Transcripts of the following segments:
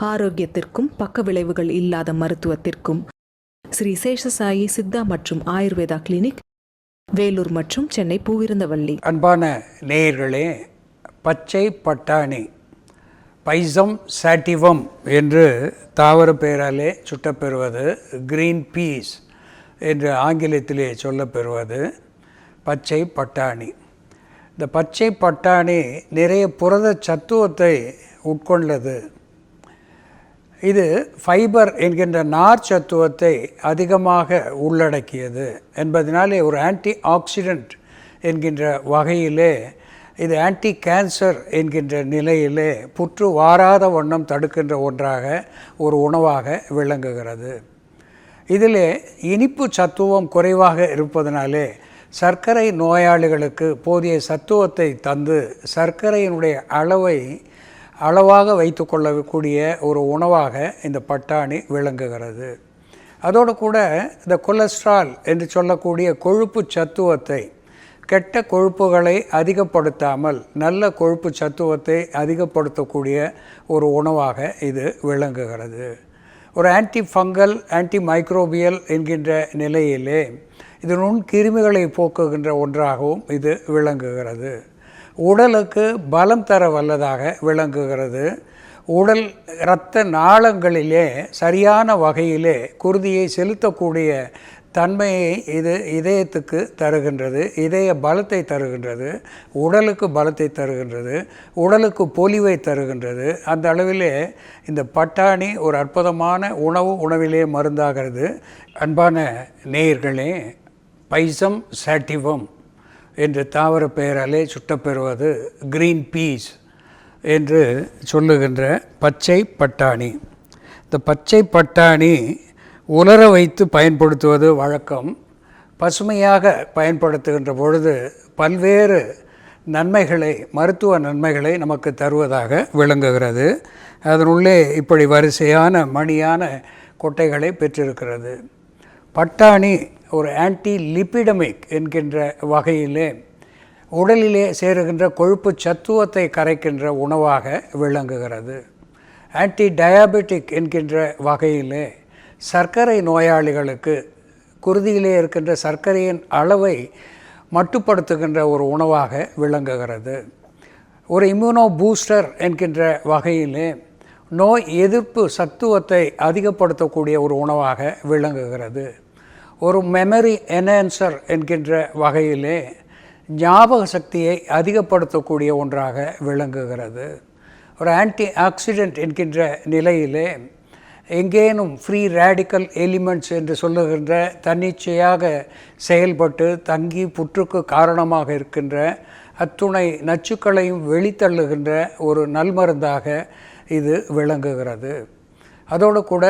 ஆரோக்கியத்திற்கும் பக்க விளைவுகள் இல்லாத மருத்துவத்திற்கும் ஸ்ரீ சேஷசாயி சித்தா மற்றும் ஆயுர்வேதா கிளினிக் வேலூர் மற்றும் சென்னை பூவிருந்தவள்ளி அன்பான நேயர்களே பச்சை பட்டாணி பைசம் சாட்டிவம் என்று தாவர பெயராலே சுட்டப்பெறுவது கிரீன் பீஸ். என்று ஆங்கிலத்திலே சொல்லப்பெறுவது பச்சை பட்டாணி. இந்த பச்சை பட்டாணி நிறைய புரத சத்துவத்தை உட்கொண்டது. இது ஃபைபர் என்கின்ற நார் சத்துவத்தை அதிகமாக உள்ளடக்கியது என்பதனாலே ஒரு ஆன்டி ஆக்சிடென்ட் என்கின்ற வகையிலே இது ஆன்டி கேன்சர் என்கின்ற நிலையிலே புற்று வாராத வண்ணம் தடுக்கின்ற ஒன்றாக ஒரு உணவாக விளங்குகிறது. இதில் இனிப்பு சத்துவம் குறைவாக இருப்பதனாலே சர்க்கரை நோயாளிகளுக்கு போதிய சத்துவத்தை தந்து சர்க்கரையினுடைய அளவை அளவாக வைத்து கொள்ளக்கூடிய ஒரு உணவாக இந்த பட்டாணி விளங்குகிறது. அதோடு கூட இந்த கொலஸ்ட்ரால் என்று சொல்லக்கூடிய கொழுப்பு சத்துவத்தை கெட்ட கொழுப்புகளை அதிகப்படுத்தாமல் நல்ல கொழுப்பு சத்துவத்தை அதிகப்படுத்தக்கூடிய ஒரு உணவாக இது விளங்குகிறது. ஒரு ஆன்டி ஃபங்கல் ஆன்டி மைக்ரோபியல் என்கின்ற நிலையிலே இது நுண்கிருமிகளை போக்குகின்ற ஒன்றாகவும் இது விளங்குகிறது. உடலுக்கு பலம் தர வல்லதாக விளங்குகிறது. உடல் இரத்த நாளங்களிலே சரியான வகையிலே குருதியை செலுத்தக்கூடிய தன்மையை இது இதயத்துக்கு தருகின்றது இதய பலத்தை தருகின்றது உடலுக்கு பலத்தை தருகின்றது உடலுக்கு பொலிவை தருகின்றது. அந்த அளவிலே இந்த பட்டாணி ஒரு அற்புதமான உணவு உணவிலே மருந்தாகிறது. அன்பான நேயர்களே பைசம் சாட்டிவம் என்று தாவர பெயராலே சுட்டப்பெறுவது கிரீன் பீஸ் என்று சொல்லுகின்ற பச்சை பட்டாணி. இந்த பச்சை பட்டாணி உலர வைத்து பயன்படுத்துவது வழக்கம். பசுமையாக பயன்படுத்துகின்ற பொழுது பல்வேறு நன்மைகளை மருத்துவ நன்மைகளை நமக்கு தருவதாக விளங்குகிறது. அதனுள்ளே இப்படி வரிசையான மணியான கொட்டைகளை பெற்றிருக்கிறது. பட்டாணி ஒரு ஆன்டி லிப்பிடமிக் என்கின்ற வகையிலே உடலிலே சேருகின்ற கொழுப்பு சத்துவத்தை கரைக்கின்ற உணவாக விளங்குகிறது. ஆன்டி டயாபெட்டிக் என்கின்ற வகையிலே சர்க்கரை நோயாளிகளுக்கு குருதியிலே இருக்கின்ற சர்க்கரையின் அளவை மட்டுப்படுத்துகின்ற ஒரு உணவாக விளங்குகிறது. ஒரு இம்யூனோ பூஸ்டர் என்கின்ற வகையிலே நோய் எதிர்ப்பு சத்துவத்தை அதிகப்படுத்தக்கூடிய ஒரு உணவாக விளங்குகிறது. ஒரு மெமரி என்ஹான்சர் என்கின்ற வகையிலே ஞாபக சக்தியை அதிகப்படுத்தக்கூடிய ஒன்றாக விளங்குகிறது. ஒரு ஆன்டி ஆக்சிடென்ட் என்கின்ற நிலையிலே எங்கேனும் ஃப்ரீ ரேடிக்கல் எலிமெண்ட்ஸ் என்று சொல்லுகின்ற தன்னிச்சையாக செயல்பட்டு தங்கி புற்றுக்கு காரணமாக இருக்கின்ற அத்துணை நச்சுக்களையும் வெளித்தள்ளுகின்ற ஒரு நல்மருந்தாக இது விளங்குகிறது. அதோடு கூட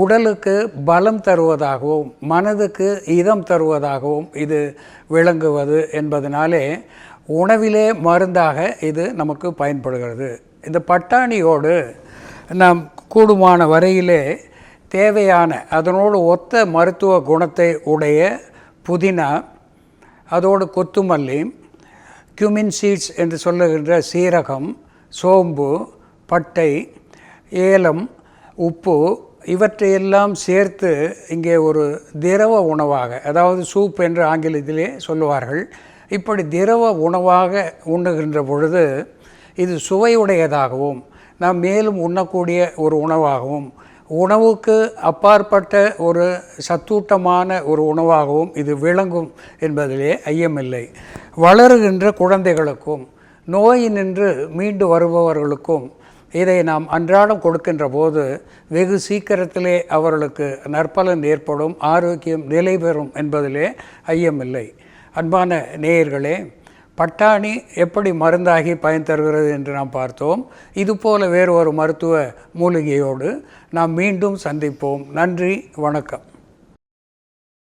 உடலுக்கு பலம் தருவதாகவும் மனதுக்கு இதம் தருவதாகவும் இது விளங்குவது என்பதனாலே உணவிலே மருந்தாக இது நமக்கு பயன்படுகிறது. இந்த பட்டாணியோடு நாம் கூடுமான வரையிலே தேவையான அதனோடு ஒத்த மருத்துவ குணத்தை உடைய புதினா அதோடு கொத்துமல்லி கியூமின் சீட்ஸ் என்று சொல்லுகின்ற சீரகம் சோம்பு பட்டை ஏலம் உப்பு இவற்றையெல்லாம் சேர்த்து இங்கே ஒரு திரவ உணவாக அதாவது சூப் என்று ஆங்கிலத்திலே சொல்லுவார்கள். இப்படி திரவ உணவாக உண்ணுகின்ற பொழுது இது சுவையுடையதாகவும் நாம் மேலும் உண்ணக்கூடிய ஒரு உணவாகவும் உணவுக்கு அப்பாற்பட்ட ஒரு சத்தூட்டமான ஒரு உணவாகவும் இது விளங்கும் என்பதிலே ஐயமில்லை. வளருகின்ற குழந்தைகளுக்கும் நோயினின்று மீண்டு வருபவர்களுக்கும் இதை நாம் அன்றாடம் கொடுக்கின்ற போது வெகு சீக்கிரத்திலே அவர்களுக்கு நற்பலன் ஏற்படும் ஆரோக்கியம் நிலை பெறும் என்பதிலே ஐயமில்லை. அன்பான நேயர்களே பட்டாணி எப்படி மருந்தாகி பயன் தருகிறது என்று நாம் பார்த்தோம். இதுபோல வேறு ஒரு மருத்துவ மூலிகையோடு நாம் மீண்டும் சந்திப்போம். நன்றி வணக்கம்.